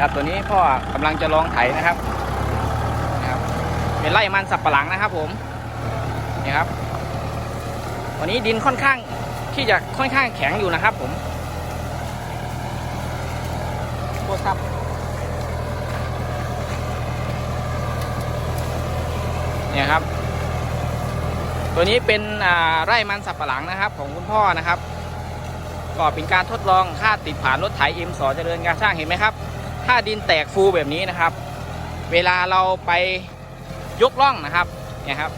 ครับตัวนี้พ่อกำลังจะลองไถนะครับนะครับ เป็นไร่มันสับปะหลังนะครับ ผมนี่ครับวันนี้ดินค่อนข้างที่จะค่อนข้างแข็งอยู่นะครับ ผมโทษครับเนี่ยครับ ตัวนี้เป็นไร่มันสับปะหลังนะครับ ของคุณพ่อนะครับ ก็เป็นการทดลองค่าติดผ่านรถไถเอ็มสอเจริญการช่างเห็นไหมครับ ถ้าดินแตกฟูแบบนี้นะครับ เวลาเราไปยกล่องนะครับเนี่ยครับ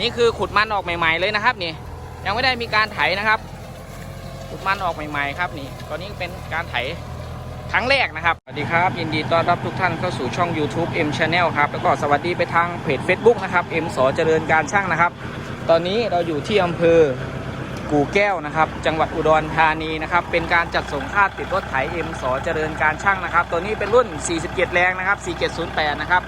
นี่คือขุดมันออกใหม่ ๆเลยนะครับนี่ยังไม่ได้มีการไถนะครับ ขุดมันออกใหม่ ๆ ครับนี่ตอนนี้เป็นการไถครั้งแรกนะครับ สวัสดีครับ ยินดีต้อนรับทุกท่านเข้าสู่ช่อง YouTube M Channel ครับ แล้วก็สวัสดีไปทางเพจ Facebook นะครับ M สอเจริญการช่างนะครับ ตอนนี้เราอยู่ที่อำเภอ กู่แก้วนะครับ จังหวัดอุดรธานีนะครับ เป็นการจัดส่งค่าติดรถไถเอ็มสอเจริญการช่างนะครับ ตัวนี้เป็นรุ่น 47 แรงนะครับ 4708 นะครับ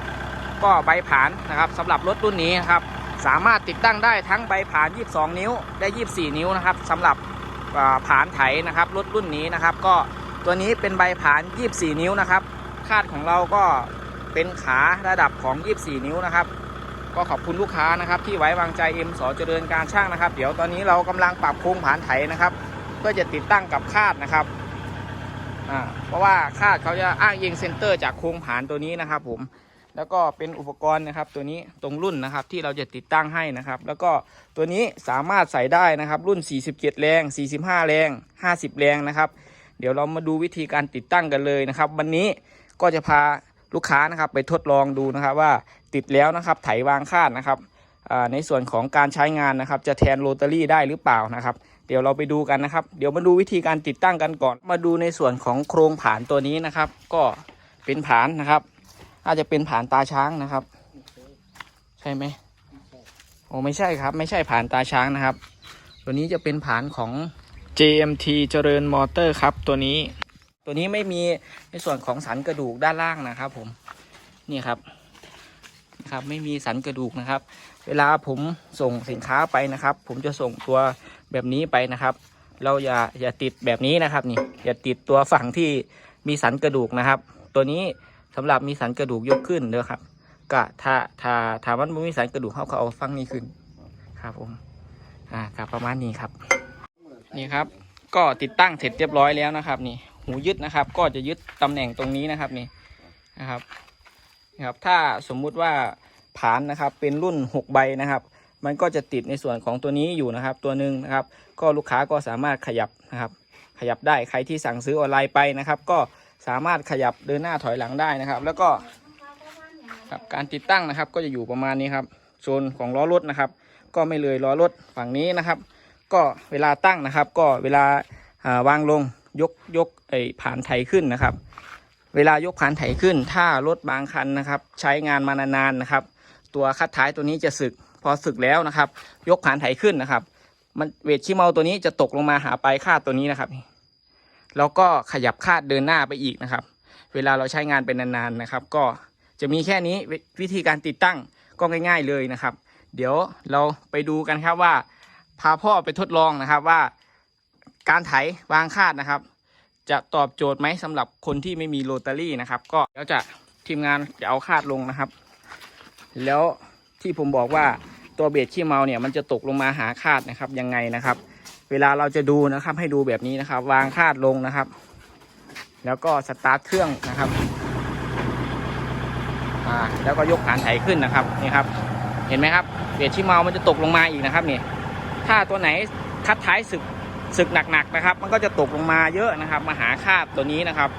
ก็ใบผานนะครับสำหรับรถรุ่นนี้นะครับ สามารถติดตั้งได้ทั้งใบผาน 22 นิ้ว ได้ 24 นิ้วนะครับสำหรับผานไถนะครับ รถรุ่นนี้นะครับ ก็ตัวนี้เป็นใบผาน 24 นิ้วนะครับ คาดของเราก็เป็นขาระดับของ 24 นิ้วนะครับ ก็ขอบคุณลูกค้านะครับที่ไว้วางใจเอ็มสอเจริญการช่างนะครับ เดี๋ยวตอนนี้เรากำลังปรับโครงผานไถนะครับ เพื่อจะติดตั้งกับคาดนะครับเพราะว่าคาดเขาจะอ้างอิงเซนเตอร์จากโครงผานตัวนี้นะครับ ผมแล้วก็เป็นอุปกรณ์นะครับ ตัวนี้ตรงรุ่นนะครับที่เราจะติดตั้งให้นะครับ แล้วก็ตัวนี้สามารถใส่ได้นะครับ รุ่น 47 แรง 45 แรง 50 แรงนะครับ เดี๋ยวเรามาดูวิธีการติดตั้งกันเลยนะครับ วันนี้ก็จะพาลูกค้านะครับไปทดลองดูนะครับว่า ติดแล้วนะครับ ไถวางคาดนะครับในส่วนของการใช้งานนะครับ จะแทนโรตารี่ได้หรือเปล่านะครับ เดี๋ยวเราไปดูกันนะครับ เดี๋ยวมาดูวิธีการติดตั้งกันก่อน มาดูในส่วนของโครงผานตัวนี้นะครับ ก็เป็นผานนะครับ อาจจะเป็นผานตาช้างนะครับ ใช่ไหมโอ้ไม่ใช่ครับ ไม่ใช่ผานตาช้างนะครับ ตัวนี้จะเป็นผานของ JMT เจริญมอเตอร์ครับ ตัวนี้ ตัวนี้ไม่มีในส่วนของสันกระดูกด้านล่างนะครับ ผมนี่ครับ นะครับ ไม่มีสันกระดูกนะครับ เวลาผมส่งสินค้าไปนะครับ ผมจะส่งตัวแบบนี้ไปนะครับ เราอย่าอย่าติดแบบนี้นะครับนี่อย่าติดตัวฝั่งที่มีสันกระดูกนะครับ ตัวนี้สำหรับมีสันกระดูกยกขึ้นเด้อครับก็ถ้าถ้าถ้ามันไม่มีสันกระดูกเขาก็เอาฝั่งนี้ขึ้นครับผมอ่าครับประมาณนี้ครับ นี่ครับ ก็ติดตั้งเสร็จเรียบร้อยแล้วนะครับ นี่หูยึดนะครับ ก็จะยึดตำแหน่งตรงนี้นะครับนี่นะครับนะครับ ถ้าสมมุติว่า ผานนะครับ เป็นรุ่น 6 ใบนะครับ มันก็จะติดในส่วนของตัวนี้อยู่นะครับ ตัวหนึ่งนะครับ ก็ลูกค้าก็สามารถขยับนะครับ ขยับได้ใครที่สั่งซื้อออนไลน์ไปนะครับ ก็สามารถขยับเดินหน้าถอยหลังได้นะครับ แล้วก็ครับการติดตั้งนะครับ ก็จะอยู่ประมาณนี้ครับโซนของล้อรถนะครับ ก็ไม่เลยล้อรถฝั่งนี้นะครับ ก็เวลาตั้งนะครับ ก็เวลาอ่าวางลงยกยกไอ้ผ่านไถขึ้นนะครับ เวลายกผ่านไถขึ้น ถ้ารถบางคันนะครับ ใช้งานมานานๆนะครับ ตัวคัดท้ายตัวนี้จะสึก พอสึกแล้วนะครับ ยกผ่านไถขึ้นนะครับ มันเวทชิเมาตัวนี้จะตกลงมาหาปลายคาดตัวนี้นะครับแล้วก็ขยับคาดเดินหน้าไปอีกนะครับ เวลาเราใช้งานเป็นนานๆนะครับ ก็จะมีแค่นี้วิธีการติดตั้งก็ง่าย ๆเลยนะครับ เดี๋ยวเราไปดูกันครับว่า พาพ่อไปทดลองนะครับว่า การไถวางคาดนะครับ จะตอบโจทย์ไหมสำหรับคนที่ไม่มีโรตารี่นะครับ ก็เดี๋ยวจะทีมงานจะเอาคาดลงนะครับ แล้วที่ผมบอกว่าตัวเบสขี้เมาเนี่ยมันจะตกลงมาหาคาดนะครับยังไงนะครับ เวลาเราจะดูนะครับให้ดูแบบนี้นะครับ วางคาดลงนะครับ แล้วก็สตาร์ทเครื่องนะครับอ่าแล้วก็ยกฐานไถขึ้นนะครับนี่ครับ เห็นไหมครับเบสขี้เมามันจะตกลงมาอีกนะครับนี่ถ้าตัวไหนคัดท้ายศึกศึกหนักๆนะครับ มันก็จะตกลงมาเยอะนะครับ มาหาคาดตัวนี้นะครับ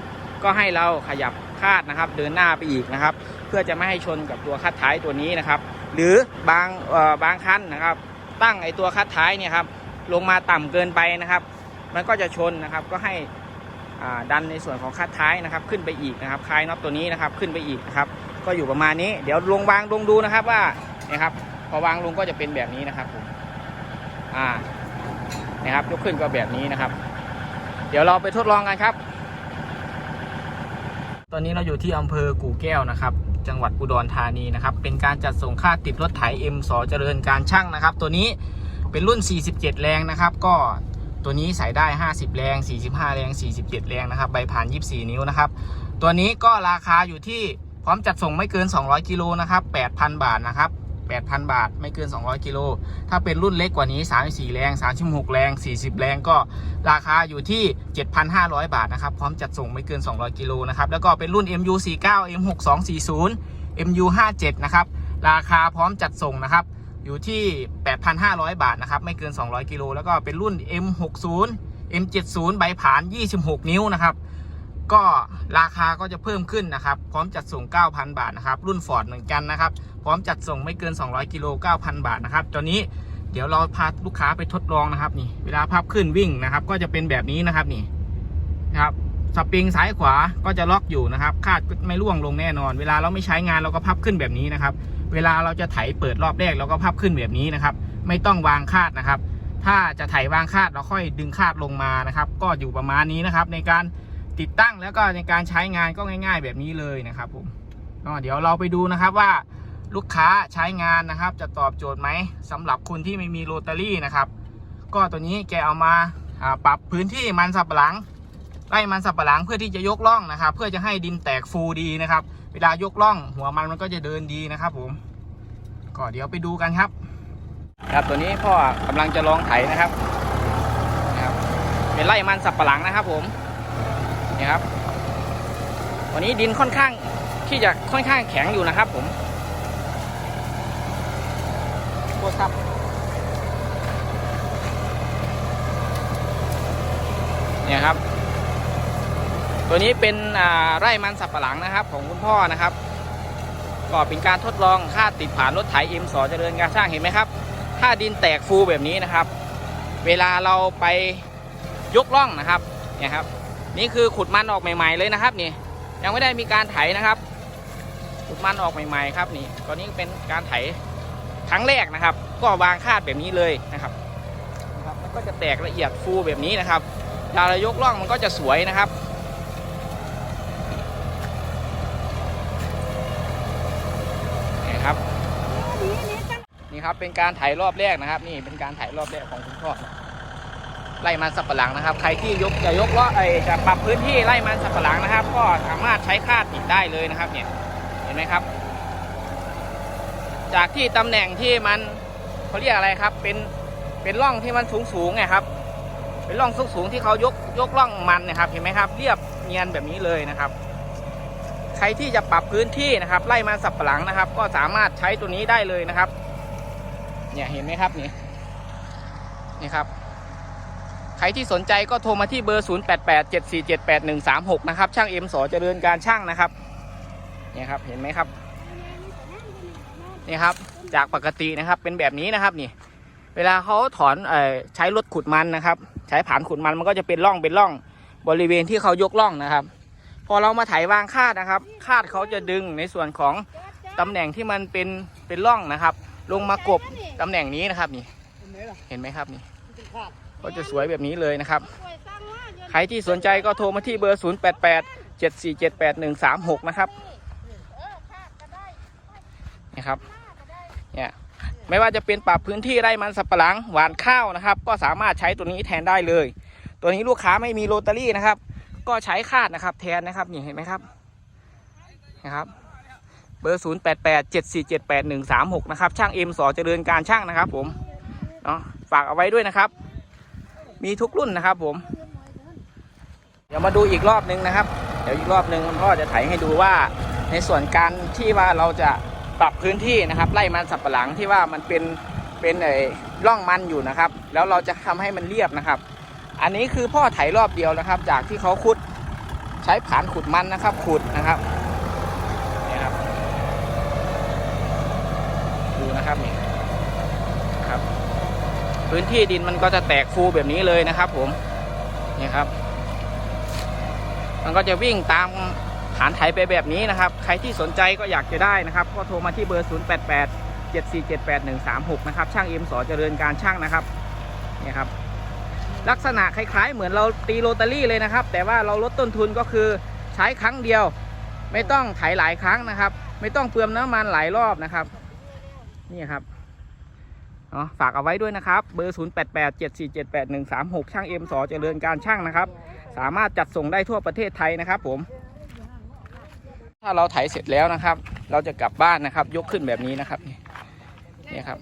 ก็ให้เราขยับคาดนะครับ เดินหน้าไปอีกนะครับ เพื่อจะไม่ให้ชนกับตัวคัดท้ายตัวนี้นะครับ หรือบางบางคันนะครับ ตั้งไอตัวคัดท้ายเนี่ยครับลงมาต่ำเกินไปนะครับ มันก็จะชนนะครับก็ให้ดันในส่วนของคัดท้ายนะครับ ขึ้นไปอีกนะครับคลายน็อตตัวนี้นะครับขึ้นไปอีกนะครับ ก็อยู่ประมาณนี้ เดี๋ยวลงวางลงดูนะครับว่านะครับพอวางลงก็จะเป็นแบบนี้นะครับผมอ่านะครับยกขึ้นก็แบบนี้นะครับ เดี๋ยวเราไปทดลองกันครับ ตอนนี้เราอยู่ที่อำเภอกู่แก้วนะครับ จังหวัดอุดรธานีนะครับ เป็นการจัดส่งค่าติดรถไถ M สอเจริญการช่างนะครับ ตัวนี้เป็นรุ่น 47 แรงนะครับ ก็ตัวนี้ใส่ได้ 50 แรง 45 แรง 47 แรงนะครับ ใบผ่าน 24 นิ้วนะครับ ตัวนี้ก็ราคาอยู่ที่พร้อมจัดส่งไม่เกิน 200 กิโลนะครับ 8,000 บาทนะครับ 8,000 บาท ไม่เกิน 200 กิโล ถ้าเป็นรุ่นเล็กกว่านี้ 34 แรง 36 แรง 40 แรงก็ราคาอยู่ที่ 7,500 บาทนะครับ พร้อมจัดส่งไม่เกิน 200 กิโลนะครับ แล้วก็เป็นรุ่น MU49 M6240 MU57 นะครับ ราคาพร้อมจัดส่งนะครับอยู่ที่ 8,500 บาทนะครับ ไม่เกิน 200 กิโล แล้วก็เป็นรุ่น M60 M70 ใบผ่าน 26 นิ้วนะครับ ก็ราคาก็จะเพิ่มขึ้นนะครับ พร้อมจัดส่ง 9,000 บาทนะครับ รุ่น Ford เหมือนกันนะครับ พร้อมจัดส่งไม่เกิน 200 กิโล 9,000 บาทนะครับ ตอนนี้เดี๋ยวเราพาลูกค้าไปทดลองนะครับนี่ เวลาพับขึ้นวิ่งนะครับ ก็จะเป็นแบบนี้นะครับนี่นะครับสปริงซ้ายขวาก็จะล็อกอยู่นะครับ คาดไม่ร่วงลงแน่นอน เวลาเราไม่ใช้งานเราก็พับขึ้นแบบนี้นะครับ เวลาเราจะไถเปิดรอบแรกเราก็พับขึ้นแบบนี้นะครับ ไม่ต้องวางคาดนะครับ ถ้าจะไถวางคาดเราค่อยดึงคาดลงมานะครับ ก็อยู่ประมาณนี้นะครับ ในการ ติดตั้งแล้วก็ในการใช้งานก็ง่าย ๆ แบบนี้เลยนะครับผมเดี๋ยวเราไปดูนะครับว่าลูกค้าใช้งานนะครับ จะตอบโจทย์ไหมสำหรับคุณที่ไม่มีโรตารี่นะครับ ก็ตัวนี้แกเอามาอ่าปรับพื้นที่มันสับปะหลังไล่มันสับปะหลังเพื่อที่จะยกล่องนะครับ เพื่อจะให้ดินแตกฟูดีนะครับ เวลายกล่อง หัวมันมันก็จะเดินดีนะครับ ผม ก็เดี๋ยวไปดูกันครับ ครับตัวนี้พ่อกำลังจะลองไถนะครับนะครับ เป็นไล่มันสับปะหลังนะครับ ผม นี่ครับ วันนี้ดินค่อนข้างที่จะค่อนข้างแข็งอยู่นะครับ ผมโคตรครับเนี่ยครับ ตัวนี้เป็นไร่มันสับปะหลังนะครับ ของคุณพ่อนะครับก็เป็นการทดลองค่าติดผ่านรถไถเอ็มสอเจริญการสร้างเห็นไหมครับ ถ้าดินแตกฟูแบบนี้นะครับ เวลาเราไปยกล่องนะครับเนี่ยครับ นี่คือขุดมันออกใหม่ ๆเลยนะครับนี่ยังไม่ได้มีการไถนะครับ ขุดมันออกใหม่ ๆ ครับนี่ตอนนี้เป็นการไถครั้งแรกนะครับ ก็วางคาดแบบนี้เลยนะครับนะครับมันก็จะแตกละเอียดฟูแบบนี้นะครับเวลาเรายกล่องมันก็จะสวยนะครับนี่ครับนี่ครับเป็นการไถรอบแรกนะครับ นี่เป็นการไถรอบแรกของคุณพ่อ ไล่มันสับปะหลังนะครับ ใครที่ยกจะยกล้อไอจะปรับพื้นที่ไล่มันสับปะหลังนะครับ ก็สามารถใช้คาดติดได้เลยนะครับ เนี่ยเห็นไหมครับ จากที่ตำแหน่งที่มันเขาเรียกอะไรครับ เป็นเป็นร่องที่มันสูงสูงไงครับ เป็นร่องสูงสูงที่เขายกยกร่องมันนะครับ เห็นไหมครับ เรียบเนียนแบบนี้เลยนะครับ ใครที่จะปรับพื้นที่นะครับ ไล่มันสับปะหลังนะครับ ก็สามารถใช้ตัวนี้ได้เลยนะครับ เนี่ยเห็นไหมครับนี่นี่ครับ ใครที่สนใจก็โทรมาที่เบอร์ 0887478136 นะครับ ช่างเอ็มสอเจริญการช่างนะครับเนี่ยครับเห็นไหมครับนี่ครับจากปกตินะครับเป็นแบบนี้นะครับนี่ เวลาเขาถอนออใช้รถขุดมันนะครับ ใช้ผานขุดมันมันก็จะเป็นร่องเป็นร่องบริเวณที่เขายกร่องนะครับ พอเรามาไถวางคาดนะครับ คาดเขาจะดึงในส่วนของตำแหน่งที่มันเป็นเป็นร่องนะครับ ลงมากบตำแหน่งนี้นะครับนี่ เห็นไหมครับนี่ ก็จะสวยแบบนี้เลยนะครับ ใครที่สนใจก็โทรมาที่เบอร์ 0 8 8 7 4 7 8 1 3 6 นะครับนี่ครับเนี่ยไม่ว่าจะเป็นปรับพื้นที่ไร่มันสับปะหลังหวานข้าวนะครับ ก็สามารถใช้ตัวนี้แทนได้เลย ตัวนี้ลูกค้าไม่มีโรตารี่นะครับ ก็ใช้คาดนะครับ แทนนะครับนี่เห็นไหมครับนะครับเบอร์ 0 8 8 7 4 7 8 1 3 6 นะครับ ช่างเอ็มสอเจริญการช่างนะครับผมเนาะฝากเอาไว้ด้วยนะครับ มีทุกรุ่นนะครับผม เดี๋ยวมาดูอีกรอบนึงนะครับ เดี๋ยวอีกรอบนึงคุณพ่อจะไถให้ดูว่าในส่วนการที่ว่าเราจะปรับพื้นที่นะครับไล่มันสับปะหลังที่ว่ามันเป็นเป็นไอ้ร่องมันอยู่นะครับ แล้วเราจะทำให้มันเรียบนะครับ อันนี้คือพ่อไถรอบเดียวนะครับ จากที่เขาขุดใช้ผานขุดมันนะครับ ขุดนะครับนี่ครับ ดูนะครับนี่นะครับ พื้นที่ดินมันก็จะแตกฟูแบบนี้เลยนะครับ ผมนี่ครับ มันก็จะวิ่งตามฐานไถไปแบบนี้นะครับ ใครที่สนใจก็อยากจะได้นะครับ ก็โทรมาที่เบอร์ 0 8 8 7 4 7 8 1 3 6 นะครับ ช่างเอ็มสอเจริญการช่างนะครับนี่ครับ ลักษณะคล้าย ๆ เหมือนเราตีโรตารี่เลยนะครับ แต่ว่าเราลดต้นทุนก็คือใช้ครั้งเดียว ไม่ต้องไถหลายครั้งนะครับ ไม่ต้องเปลืองน้ำมันหลายรอบนะครับ นี่ครับ เนาะฝากเอาไว้ด้วยนะครับ เบอร์ 0 8 8 7 4 7 8 1 3 6 ช่างเอ็มสอเจริญการช่างนะครับ สามารถจัดส่งได้ทั่วประเทศไทยนะครับ ผม ถ้าเราไถเสร็จแล้วนะครับ เราจะกลับบ้านนะครับ ยกขึ้นแบบนี้นะครับนี่เนี่ยครับ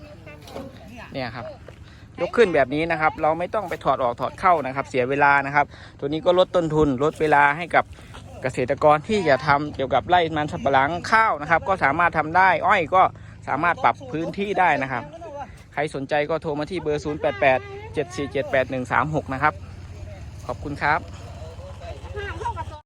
เนี่ยครับ ยกขึ้นแบบนี้นะครับ เราไม่ต้องไปถอดออกถอดเข้านะครับ เสียเวลานะครับ ตัวนี้ก็ลดต้นทุนลดเวลาให้กับเกษตรกรที่จะทำเกี่ยวกับไร่มันสำปะหลังข้าวนะครับ ก็สามารถทำได้ อ้อยก็สามารถปรับพื้นที่ได้นะครับ ใครสนใจก็โทรมาที่เบอร์ 088 747 8136 นะครับ ขอบคุณครับ